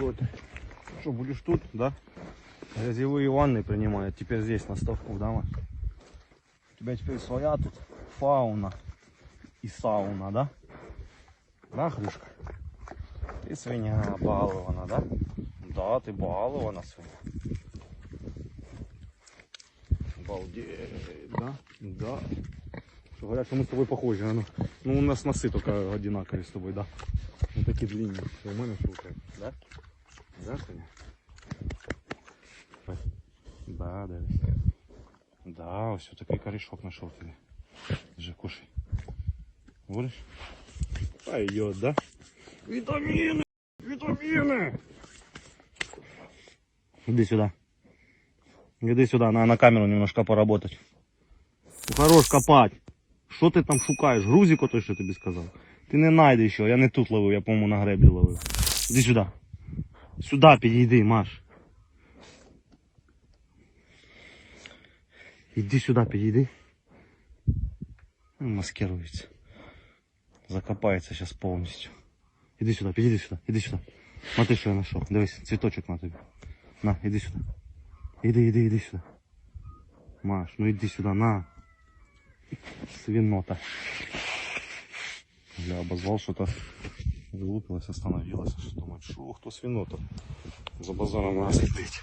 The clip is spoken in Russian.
Что ты? Что, будешь тут, да? Грязевые ванны принимают теперь здесь, на ставку, да? У тебя теперь своя тут фауна и сауна, да? Да, Хрюшка? Ты свинья балована, да? Да, ты балована свинья. Балдеть, да? Да. Что, говорят, что мы с тобой похожи, а ну. Ну, у нас носы только одинаковые с тобой, да. Ну, такие длинные. Шукає, да? Да, Соня? Ой. Да, да. Да, ось такий корешок знайшов тобі. Вже кушай. Будеш? Пойдет, да? Витамины! Витамины! Иди сюда. Иди сюда, на, на камеру немножко поработать. Ну, Хорош копать. Що ти там шукаєш? Грузику той, що тобі сказав? Ти не знайдеш його, я не тут ловив, я, по-моєму, на греблі ловив. Іди сюди. Сюди підійди, Маш. Іди сюди, підійди. Він Маскирується. Закопається зараз повністю. Іди сюди, підійди сюди, іди сюди. Смотри, що я знайшов. Дивись, цвіточок на тобі. На, іди сюди. Іди, іди, іди сюди. Маш, ну іди сюди, на. Свинота. Я обозвал что-то. Вылупилась, остановилась. Думаю, что кто свинота? За базаром надо следить.